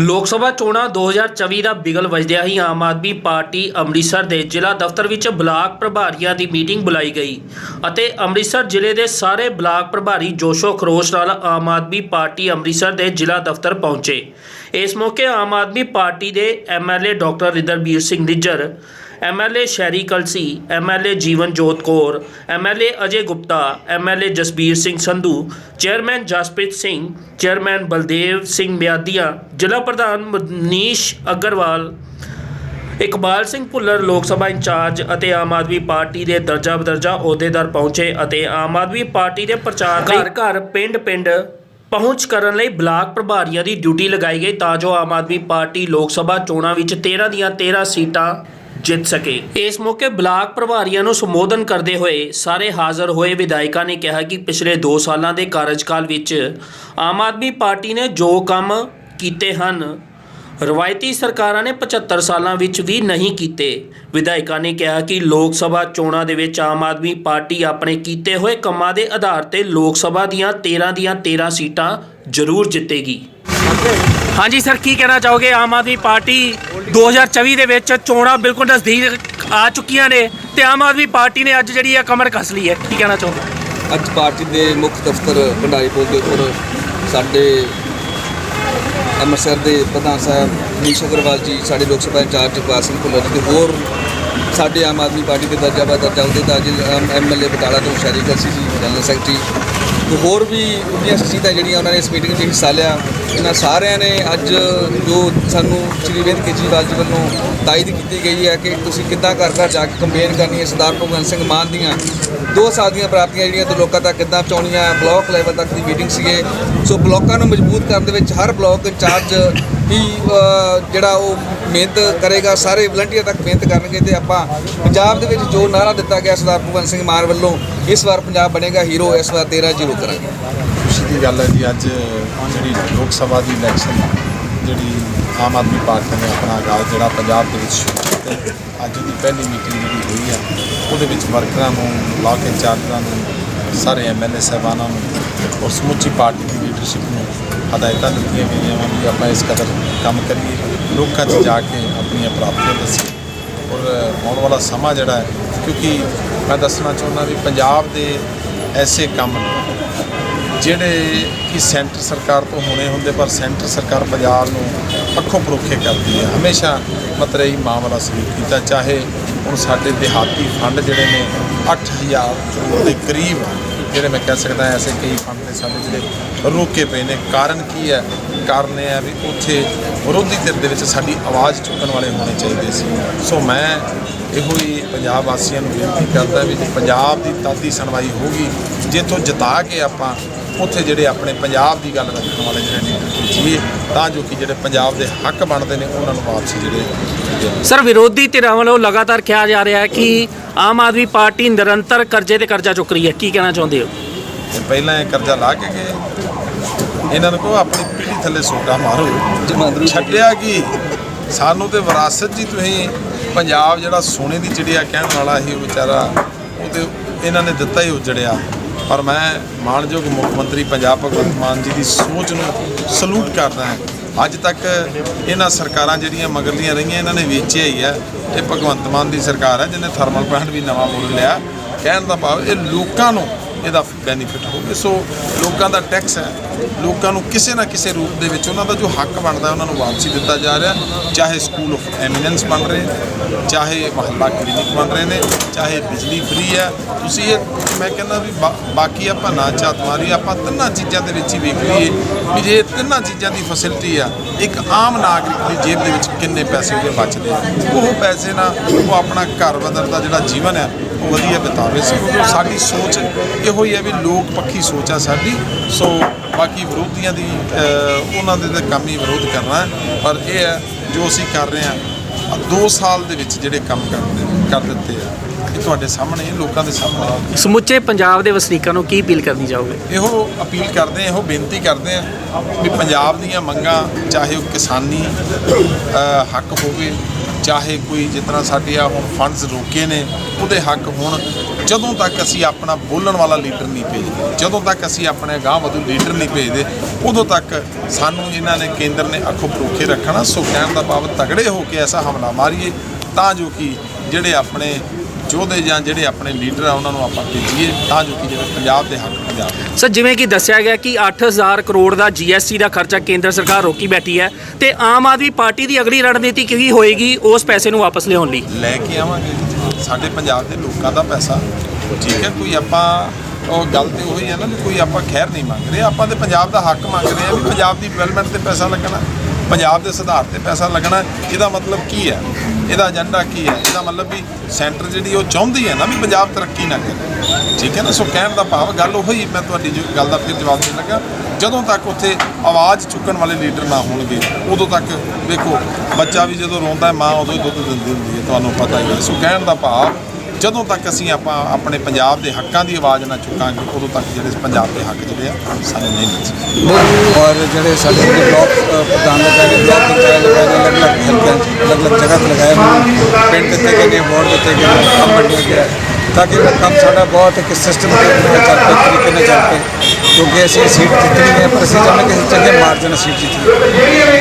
ਲੋਕ ਸਭਾ ਚੋਣਾਂ 2024 ਦਾ ਬਿਗਲ ਵਜਦਿਆਂ ਹੀ ਆਮ ਆਦਮੀ ਪਾਰਟੀ ਅੰਮ੍ਰਿਤਸਰ ਦੇ ਜ਼ਿਲ੍ਹਾ ਦਫ਼ਤਰ ਵਿੱਚ ਬਲਾਕ ਪ੍ਰਭਾਰੀਆਂ ਦੀ ਮੀਟਿੰਗ ਬੁਲਾਈ ਗਈ ਅਤੇ ਅੰਮ੍ਰਿਤਸਰ ਜ਼ਿਲ੍ਹੇ ਦੇ ਸਾਰੇ ਬਲਾਕ ਪ੍ਰਭਾਰੀ ਜੋਸ਼ੋ ਖਰੋਸ਼ ਨਾਲ ਆਮ ਆਦਮੀ ਪਾਰਟੀ ਅੰਮ੍ਰਿਤਸਰ ਦੇ ਜ਼ਿਲ੍ਹਾ ਦਫ਼ਤਰ ਪਹੁੰਚੇ। ਇਸ ਮੌਕੇ ਆਮ ਆਦਮੀ ਪਾਰਟੀ ਦੇ MLA doctor Ridarbir Singh Nijjar MLA Sherry Kalsi MLA Jeevan Jot Kaur MLA Ajay Gupta MLA Jasbir Singh Sandhu, chairman Jaspreet Singh, chairman Baldev Singh Miadia, ਜ਼ਿਲ੍ਹਾ ਪ੍ਰਧਾਨ ਮਨੀਸ਼ ਅਗਰਵਾਲ, ਇਕਬਾਲ ਸਿੰਘ ਭੁੱਲਰ ਲੋਕ ਸਭਾ ਇੰਚਾਰਜ ਅਤੇ ਆਮ ਆਦਮੀ ਪਾਰਟੀ ਦੇ ਦਰਜਾ ਬਦਰਜਾ ਅਹੁਦੇਦਾਰ ਪਹੁੰਚੇ ਅਤੇ ਆਮ ਆਦਮੀ ਪਾਰਟੀ ਦੇ ਪ੍ਰਚਾਰ ਘਰ ਘਰ, ਪਿੰਡ ਪਿੰਡ ਪਹੁੰਚ ਕਰਨ ਲਈ ਬਲਾਕ ਪ੍ਰਭਾਰੀਆਂ ਦੀ ਡਿਊਟੀ ਲਗਾਈ ਗਈ ਤਾਂ ਜੋ ਆਮ ਆਦਮੀ ਪਾਰਟੀ ਲੋਕ ਸਭਾ ਚੋਣਾਂ ਵਿੱਚ 13 ਦੀਆਂ 13 ਸੀਟਾਂ ਜਿੱਤ ਸਕੇ। ਇਸ ਮੌਕੇ ਬਲਾਕ ਪ੍ਰਭਾਰੀਆਂ ਨੂੰ ਸੰਬੋਧਨ ਕਰਦੇ ਹੋਏ ਸਾਰੇ ਹਾਜ਼ਰ ਹੋਏ ਵਿਧਾਇਕਾਂ ਨੇ ਕਿਹਾ ਕਿ ਪਿਛਲੇ 2 ਸਾਲਾਂ ਦੇ ਕਾਰਜਕਾਲ ਵਿੱਚ ਆਮ ਆਦਮੀ ਪਾਰਟੀ ਨੇ ਜੋ ਕੰਮ ਕੀਤੇ ਹਨ ਰਵਾਇਤੀ ਸਰਕਾਰਾਂ ਨੇ 75 ਸਾਲਾਂ ਵਿੱਚ ਵੀ ਨਹੀਂ ਕੀਤੇ। ਵਿਧਾਇਕਾਂ ਨੇ ਕਿਹਾ ਕਿ ਲੋਕ ਸਭਾ ਚੋਣਾਂ ਦੇ ਵਿੱਚ ਆਮ ਆਦਮੀ ਪਾਰਟੀ ਆਪਣੇ ਕੀਤੇ ਹੋਏ ਕੰਮਾਂ ਦੇ ਆਧਾਰ ਤੇ ਲੋਕ ਸਭਾ ਦੀਆਂ 13 ਦੀਆਂ 13 ਸੀਟਾਂ ਜ਼ਰੂਰ ਜਿੱਤੇਗੀ। ਹਾਂਜੀ ਸਰ, ਕੀ ਕਹਿਣਾ ਚਾਹੋਗੇ? ਆਮ ਆਦਮੀ ਪਾਰਟੀ 2024 ਦੇ ਵਿੱਚ ਚੋਣਾਂ ਬਿਲਕੁਲ ਨਜ਼ਦੀਕ ਆ ਚੁੱਕੀਆਂ ਨੇ ਤੇ ਆਮ ਆਦਮੀ ਪਾਰਟੀ ਨੇ ਅੱਜ ਜਿਹੜੀ ਹੈ ਕਮਰ ਕੱਸ ਲਈ ਹੈ, ਕੀ ਕਹਿਣਾ ਚਾਹੋਗੇ? ਅੱਜ ਪਾਰਟੀ ਦੇ ਮੁੱਖ ਦਫ਼ਤਰ ਭੰਡਾਰੀ ਪੁਲ ਦੇ ਉੱਪਰ ਸਾਡੇ ਅੰਮ੍ਰਿਤਸਰ ਦੇ ਪ੍ਰਧਾਨ ਸਾਹਿਬ ਮਨੀਸ਼ ਅਗਰਵਾਲ ਜੀ, ਸਾਡੇ ਲੋਕ ਸਭਾ ਇੰਚਾਰਜ ਜਗਪਾਲ ਸਿੰਘ ਭੁੱਲਰ ਤੇ ਹੋਰ ਸਾਡੇ ਆਮ ਆਦਮੀ ਪਾਰਟੀ ਦੇ ਦਰਜਾ ਬਾ ਦਰਜਾ ਅਹੁਦੇਦਾਰ ਜੀ ਐਮਐਲਏ ਬਟਾਲਾ ਤੋਂ ਸ਼ੈਰੀ ਕਲਸੀ ਜੀ, ਜਨਰਲ ਸੈਕਟਰੀ ਹੋਰ ਵੀ ਉਹਦੀਆਂ ਸ਼ਖਸੀਅਤਾਂ ਜਿਹੜੀਆਂ ਉਹਨਾਂ ਨੇ ਇਸ ਮੀਟਿੰਗ 'ਚ ਹਿੱਸਾ ਲਿਆ, ਇਹਨਾਂ ਸਾਰਿਆਂ ਨੇ ਅੱਜ ਜੋ ਸਾਨੂੰ ਸ਼੍ਰੀ ਅਰਵਿੰਦ ਕੇਜਰੀਵਾਲ ਜੀ ਵੱਲੋਂ ਤਾਇਦ ਕੀਤੀ ਗਈ ਹੈ ਕਿ ਤੁਸੀਂ ਕਿੱਦਾਂ ਘਰ ਘਰ ਜਾ ਕੇ ਕੰਪੇਨ ਕਰਨੀ ਹੈ, ਸਰਦਾਰ ਭਗਵੰਤ ਸਿੰਘ ਮਾਨ ਦੀਆਂ ਦੋ ਸਾਲ ਦੀਆਂ ਪ੍ਰਾਪਤੀਆਂ ਜਿਹੜੀਆਂ ਤੇ ਲੋਕਾਂ ਤੱਕ ਕਿੱਦਾਂ ਪਹੁੰਚਾਉਣੀਆਂ ਹੈ ਬਲਾਕ ਲੈਵਲ ਤੱਕ ਦੀ ਮੀਟਿੰਗ ਸੀਗੇ। ਸੋ ਬਲਾਕਾਂ ਨੂੰ ਮਜ਼ਬੂਤ ਕਰਨ ਦੇ ਵਿੱਚ ਹਰ ਬਲਾਕ ਇੰਚਾਰਜ ਹੀ ਜਿਹੜਾ ਉਹ ਮਿਹਨਤ ਕਰੇਗਾ, ਸਾਰੇ ਵਲੰਟੀਅਰ ਤੱਕ ਮਿਹਨਤ ਕਰਨਗੇ ਤੇ ਆਪਾਂ ਪੰਜਾਬ ਦੇ ਵਿੱਚ ਜੋ ਨਾਰਾ ਦਿੱਤਾ ਗਿਆ ਸਰਦਾਰ ਭਗਵੰਤ ਸਿੰਘ ਮਾਨ ਵੱਲੋਂ, ਇਸ ਵਾਰ ਪੰਜਾਬ ਬਣੇਗਾ ਹੀਰੋ ਇਸ ਵਾਰ 13 ਜ਼ੀਰੋ ਕਰਾਂਗੇ। ਖੁਸ਼ੀ ਦੀ ਗੱਲ ਹੈ ਜੀ, ਅੱਜ ਜਿਹੜੀ ਲੋਕ ਸਭਾ ਦੀ ਇਲੈਕਸ਼ਨ ਜਿਹੜੀ ਆਮ ਆਦਮੀ ਪਾਰਟੀ ਨੇ ਆਪਣਾ ਆਗਾਜ਼ ਜਿਹੜਾ ਪੰਜਾਬ ਦੇ ਵਿੱਚ ਅੱਜ ਦੀ ਪਹਿਲੀ ਮੀਟਿੰਗ ਜਿਹੜੀ ਹੋਈ ਆ ਉਹਦੇ ਵਿੱਚ ਵਰਕਰਾਂ ਨੂੰ ਬਲਾਕ ਇੰਚਾਰਜਾਂ ਨੂੰ ਸਾਰੇ ਐਮਐਲਏ ਸਾਹਿਬਾਨਾਂ ਨੂੰ ਔਰ ਸਮੁੱਚੀ ਪਾਰਟੀ ਦੀ ਲੀਡਰਸ਼ਿਪ ਨੂੰ ਹਦਾਇਤਾਂ ਦਿੱਤੀਆਂ ਗਈਆਂ ਹਨ ਕਿ ਆਪਾਂ ਇਸ ਕਦਰ ਕੰਮ ਕਰੀਏ, ਲੋਕਾਂ 'ਚ ਜਾ ਕੇ ਆਪਣੀਆਂ ਪ੍ਰਾਪਤੀਆਂ ਦੱਸੀਏ। ਔਰ ਆਉਣ ਵਾਲਾ ਸਮਾਂ ਜਿਹੜਾ ਹੈ, ਕਿਉਂਕਿ ਮੈਂ ਦੱਸਣਾ ਚਾਹੁੰਦਾ ਵੀ ਪੰਜਾਬ ਦੇ ਐਸੇ ਕੰਮ ਜਿਹੜੇ ਕਿ ਸੈਂਟਰ ਸਰਕਾਰ ਤੋਂ ਹੋਣੇ ਹੁੰਦੇ, ਪਰ ਸੈਂਟਰ ਸਰਕਾਰ ਪੰਜਾਬ ਨੂੰ ਅੱਖੋਂ ਪਰੋਖੇ ਕਰਦੀ ਹੈ। ਹਮੇਸ਼ਾ ਮਤਲਬ ਇਹ ਮਾਮਲਾ ਸਲੂਕ ਕੀਤਾ, ਚਾਹੇ ਹੁਣ ਸਾਡੇ ਦਿਹਾਤੀ ਫੰਡ ਜਿਹੜੇ ਨੇ 8000 ਕਰੋੜ ਦੇ ਕਰੀਬ ਜਿਹੜੇ ਮੈਂ ਕਹਿ ਸਕਦਾ ਐਸੇ ਕਈ ਫੰਡ ਨੇ ਸਾਡੇ ਜਿਹੜੇ ਰੋਕੇ ਪਏ ਨੇ। ਕਾਰਨ ਕੀ ਹੈ? ਕਾਰਨ ਇਹ ਹੈ ਵੀ ਉੱਥੇ ਵਿਰੋਧੀ ਧਿਰ ਦੇ ਵਿੱਚ ਸਾਡੀ ਆਵਾਜ਼ ਚੁੱਕਣ ਵਾਲੇ ਹੋਣੇ ਚਾਹੀਦੇ ਸੀ। ਸੋ ਮੈਂ ਇਹੋ ਹੀ ਪੰਜਾਬ ਵਾਸੀਆਂ ਨੂੰ ਬੇਨਤੀ ਕਰਦਾ ਵੀ ਪੰਜਾਬ ਦੀ ਤਾਦੀ ਸੁਣਵਾਈ ਹੋਗੀ ਜਿੱਥੋਂ ਜਿਤਾ ਕੇ ਆਪਾਂ ਉੱਥੇ ਜਿਹੜੇ ਆਪਣੇ ਪੰਜਾਬ ਦੀ ਗੱਲ ਰੱਖਣ ਵਾਲੇ ਜਿਹੜੇ ਲੀਡਰ ਭੇਜੀਏ ਤਾਂ ਜੋ ਕਿ ਜਿਹੜੇ ਪੰਜਾਬ ਦੇ ਹੱਕ ਬਣਦੇ ਨੇ, ਉਹਨਾਂ ਨੂੰ ਵਾਪਸੀ ਜਿਹੜੇ ਜਿਹੜੇ ਸਰ, ਵਿਰੋਧੀ ਧਿਰਾਂ ਵੱਲੋਂ ਲਗਾਤਾਰ ਕਿਹਾ ਜਾ ਰਿਹਾ ਹੈ ਕਿ ਆਮ ਆਦਮੀ ਪਾਰਟੀ ਨਿਰੰਤਰ ਕਰਜ਼ੇ ਤੇ ਕਰਜ਼ਾ ਚੁੱਕ ਰਹੀ ਹੈ। ਕੀ ਕਹਿਣਾ ਚਾਹੁੰਦੇ ਹੋ? ਪਹਿਲਾਂ ਇਹ ਕਰਜ਼ਾ ਲਾ ਕੇ ਗਏ। ਇਹਨਾਂ ਨੂੰ ਕਹੋ ਆਪਣੀ ਪੀੜੀ ਥੱਲੇ ਸੋਟਾ ਮਾਰੋ। ਜਮਾਂਦਰੂ ਛੱਡਿਆ ਕੀ? ਸਾਨੂੰ ਤੇ ਵਿਰਾਸਤ ਜੀ ਤੁਸੀਂ ਪੰਜਾਬ ਜਿਹੜਾ ਸੋਨੇ ਦੀ ਚਿੜੀਆ ਕਹਿਣ ਵਾਲਾ ਸੀ ਉਹ ਵਿਚਾਰਾ ਉਹ ਤੇ ਇਹਨਾਂ ਨੇ ਦਿੱਤਾ ਹੀ ਉਜੜਿਆ। ਪਰ ਮੈਂ ਮਾਣਯੋਗ ਮੁੱਖ ਮੰਤਰੀ ਪੰਜਾਬ ਭਗਵੰਤ ਮਾਨ ਜੀ ਦੀ ਸੋਚ ਨੂੰ ਸਲੂਟ ਕਰਦਾ ਹਾਂ। ਅੱਜ ਤੱਕ ਇਹਨਾਂ ਸਰਕਾਰਾਂ ਜਿਹੜੀਆਂ ਮਗਰਲੀਆਂ ਰਹੀਆਂ, ਇਹਨਾਂ ਨੇ ਵੇਚਿਆ ਹੀ ਹੈ ਇਹ ਭਗਵੰਤ ਮਾਨ ਦੀ ਸਰਕਾਰ ਹੈ ਜਿਹਨੇ ਥਰਮਲ ਪਲਾਂਟ ਵੀ ਨਵਾਂ ਮੁੱਲ ਲਿਆ। ਕਹਿਣ ਦਾ ਭਾਵ ਇਹ ਲੋਕਾਂ ਨੂੰ ਇਹਦਾ ਬੈਨੀਫਿਟ ਹੋਵੇ। ਸੋ ਲੋਕਾਂ ਦਾ ਟੈਕਸ ਹੈ। ਲੋਕਾਂ ਨੂੰ ਕਿਸੇ ਨਾ ਕਿਸੇ ਰੂਪ ਦੇ ਵਿੱਚ ਉਹਨਾਂ ਦਾ ਜੋ ਹੱਕ ਬਣਦਾ ਉਹਨਾਂ ਨੂੰ ਵਾਪਸੀ ਦਿੱਤਾ ਜਾ ਰਿਹਾ ਚਾਹੇ ਸਕੂਲ ਆਫ ਐਮੀਨੈਂਸ ਬਣ ਰਹੇ ਚਾਹੇ ਮਹੱਲਾ ਕਲੀਨਿਕ ਬਣ ਰਹੇ ਨੇ, ਚਾਹੇ ਬਿਜਲੀ ਫ੍ਰੀ ਹੈ। ਤੁਸੀਂ ਇਹ, ਮੈਂ ਕਹਿੰਦਾ ਵੀ ਬਾਕੀ ਆਪਾਂ ਨਾ ਝਾਤ ਮਾਰੀ, ਆਪਾਂ ਤਿੰਨਾਂ ਚੀਜ਼ਾਂ ਦੇ ਵਿੱਚ ਹੀ ਵੇਖ ਲਈਏ ਵੀ ਜੇ ਤਿੰਨਾਂ ਚੀਜ਼ਾਂ ਦੀ ਫੈਸਿਲਿਟੀ ਆ, ਇੱਕ ਆਮ ਨਾਗਰਿਕ ਦੀ ਜੇਬ ਦੇ ਵਿੱਚ ਕਿੰਨੇ ਪੈਸੇ ਉਹਦੇ ਬਚਦੇ ਉਹ ਪੈਸੇ ਨਾਲ ਉਹ ਆਪਣਾ ਘਰ ਬਦਲ ਜਿਹੜਾ ਜੀਵਨ ਹੈ ਵਧੀਆ ਬਿਤਾਵੇ ਸੀ ਸਾਡੀ ਸੋਚ ਇਹੋ ਹੀ ਹੈ ਵੀ ਲੋਕ ਪੱਖੀ ਸੋਚ ਆ ਸਾਡੀ। ਸੋ ਬਾਕੀ ਵਿਰੋਧੀਆਂ ਦੀ ਉਹਨਾਂ ਦੇ ਤਾਂ ਕੰਮ ਹੀ ਵਿਰੋਧ ਕਰਨਾ ਪਰ ਇਹ ਹੈ, ਜੋ ਅਸੀਂ ਕਰ ਰਹੇ ਹਾਂ 2 ਸਾਲ ਦੇ ਵਿੱਚ ਜਿਹੜੇ ਕੰਮ ਕਰਦੇ ਕਰ ਦਿੱਤੇ ਆ। ਇਹ ਤੁਹਾਡੇ ਸਾਹਮਣੇ ਲੋਕਾਂ ਦੇ ਸਾਹਮਣੇ। ਸਮੁੱਚੇ ਪੰਜਾਬ ਦੇ ਵਸਨੀਕਾਂ ਨੂੰ ਕੀ ਅਪੀਲ ਕਰਨੀ ਚਾਹੋਗੇ? ਇਹੋ ਅਪੀਲ ਕਰਦੇ ਆ ਇਹੋ ਬੇਨਤੀ ਕਰਦੇ ਆ ਵੀ ਪੰਜਾਬ ਦੀਆਂ ਮੰਗਾਂ ਚਾਹੇ ਉਹ ਕਿਸਾਨੀ ਹੱਕ ਹੋਵੇ ਚਾਹੇ ਕੋਈ ਤਰ੍ਹਾਂ ਸਾਡੇ ਆ ਹੁਣ ਫੰਡਸ ਰੋਕੇ ਨੇ ਉਹਦੇ ਹੱਕ ਹੋਣ। ਜਦੋਂ ਤੱਕ ਅਸੀਂ ਆਪਣਾ ਬੋਲਣ ਵਾਲਾ ਲੀਡਰ ਨਹੀਂ ਭੇਜਦੇ ਜਦੋਂ ਤੱਕ ਅਸੀਂ ਆਪਣੇ ਗਾਂਹ ਵਧੂ ਲੀਡਰ ਨਹੀਂ ਭੇਜਦੇ ਉਦੋਂ ਤੱਕ ਸਾਨੂੰ ਇਹਨਾਂ ਨੇ ਕੇਂਦਰ ਨੇ ਅੱਖੋਂ ਪਰੋਖੇ ਰੱਖਣਾ। ਸੋ ਕਹਿਣ ਦਾ ਭਾਵ ਤਗੜੇ ਹੋ ਕੇ ਐਸਾ ਹਮਲਾ ਮਾਰੀਏ ਤਾਂ ਜੋ ਕਿ ਜਿਹੜੇ ਆਪਣੇ ਯੋਧੇ ਜਾਂ ਜਿਹੜੇ ਆਪਣੇ ਲੀਡਰ ਆ ਉਹਨਾਂ ਨੂੰ ਆਪਾਂ ਭੇਜੀਏ ਤਾਂ ਜੋ ਕਿ ਜਿਹੜੇ ਪੰਜਾਬ ਦੇ ਹੱਕ ਪੰਜਾਬ ਸਰ ਜਿਵੇਂ ਕਿ ਦੱਸਿਆ ਗਿਆ ਕਿ 8000 ਕਰੋੜ ਦਾ ਜੀਐਸਟੀ ਦਾ ਖਰਚਾ ਕੇਂਦਰ ਸਰਕਾਰ ਰੋਕੀ ਬੈਠੀ ਹੈ ਤੇ ਆਮ ਆਦਮੀ ਪਾਰਟੀ ਦੀ ਅਗਲੀ ਰਣਨੀਤੀ ਕੀ ਹੋਏਗੀ ਉਸ ਪੈਸੇ ਨੂੰ ਵਾਪਸ ਲਿਆਉਣ ਲਈ? ਲੈ ਕੇ ਆਵਾਂਗੇ। ਸਾਡੇ ਪੰਜਾਬ ਦੇ ਲੋਕਾਂ ਦਾ ਪੈਸਾ ਠੀਕ ਹੈ? ਕੋਈ ਆਪਾਂ ਉਹ ਗੱਲ ਤੇ ਉਹੀ ਹੈ ਨਾ ਵੀ ਕੋਈ ਆਪਾਂ ਖੈਰ ਨਹੀਂ ਮੰਗ ਰਹੇ। ਆਪਾਂ ਤੇ ਪੰਜਾਬ ਦਾ ਹੱਕ ਮੰਗ ਰਹੇ ਆ ਵੀ ਪੰਜਾਬ ਦੀ ਡਿਵੈਲਪਮੈਂਟ ਤੇ ਪੈਸਾ ਲੱਗਣਾ। ਪੰਜਾਬ ਦੇ ਸੁਧਾਰ ਤੇ ਪੈਸਾ ਲੱਗਣਾ, ਇਹਦਾ ਮਤਲਬ ਕੀ ਹੈ? ਇਹਦਾ ਏਜੰਡਾ ਕੀ ਹੈ? ਇਹਦਾ ਮਤਲਬ ਵੀ ਸੈਂਟਰ ਜਿਹੜੀ ਉਹ ਚਾਹੁੰਦੀ ਹੈ ਨਾ ਵੀ ਪੰਜਾਬ ਤਰੱਕੀ ਨਾ ਕਰੇ। ਠੀਕ ਹੈ ਨਾ? ਸੋ ਕਹਿਣ ਦਾ ਭਾਵ, ਗੱਲ ਉਹੀ ਮੈਂ ਤੁਹਾਡੀ ਜੋ ਗੱਲ ਦਾ ਫਿਰ ਜਵਾਬ ਦੇਣ ਲੱਗਾ। ਜਦੋਂ ਤੱਕ ਉੱਥੇ ਆਵਾਜ਼ ਚੁੱਕਣ ਵਾਲੇ ਲੀਡਰ ਨਾ ਹੋਣਗੇ, ਉਦੋਂ ਤੱਕ ਵੇਖੋ, ਬੱਚਾ ਵੀ ਜਦੋਂ ਰੋਂਦਾ ਹੈ, ਮਾਂ ਉਦੋਂ ਹੀ ਦੁੱਧ ਦਿੰਦੀ ਹੁੰਦੀ ਹੈ, ਤੁਹਾਨੂੰ ਪਤਾ ਹੀ ਹੈ। ਸੋ ਕਹਿਣ ਦਾ ਭਾਵ ਜਦੋਂ ਤੱਕ ਅਸੀਂ ਆਪਾਂ ਆਪਣੇ ਪੰਜਾਬ ਦੇ ਹੱਕਾਂ ਦੀ ਆਵਾਜ਼ ਨਾ ਚੁੱਕਾਂਗੇ, ਉਦੋਂ ਤੱਕ ਜਿਹੜੇ ਪੰਜਾਬ ਦੇ ਹੱਕ ਜਿਹੜੇ ਆ, ਸਾਨੂੰ ਨਹੀਂ ਮਿਲ ਸਕਦੇ। ਔਰ ਜਿਹੜੇ ਸਾਡੇ ਜਿਹੜੇ ਬਲਾਕ ਪ੍ਰਧਾਨ ਲਗਾਏ ਨੇ ਬਲਾਕ ਪੰਚਾਇਤ ਲਗਾਏ ਨੇ ਅਲੱਗ-ਅਲੱਗ ਹਲਕਿਆਂ 'ਚ ਅਲੱਗ-ਅਲੱਗ ਜਗ੍ਹਾ ਤੇ ਲਗਾਏ ਨੇ ਪਿੰਡ ਦਿੱਤੇ ਗਏ ਨੇ, ਵਾਰਡ ਦਿੱਤੇ ਗਏ ਨੇ, ਕੰਮ ਵੰਡਿਆ ਗਿਆ ਤਾਂ ਕਿ ਉਹ ਕੰਮ ਸਾਡਾ ਬਹੁਤ ਇੱਕ ਸਿਸਟਮੈਟਿਕ ਨਾਲ ਚੱਲ ਪਏ, ਤਰੀਕੇ ਨਾਲ ਚੱਲ ਪਏ। ਕਿਉਂਕਿ ਅਸੀਂ ਸੀਟ ਜਿੱਤਣੀ ਹੈ, ਪਰ ਅਸੀਂ ਚਾਹੁੰਦੇ ਕਿ ਅਸੀਂ ਚੰਗੇ ਮਾਰਜਨ ਸੀਟ ਜਿੱਤੀਏ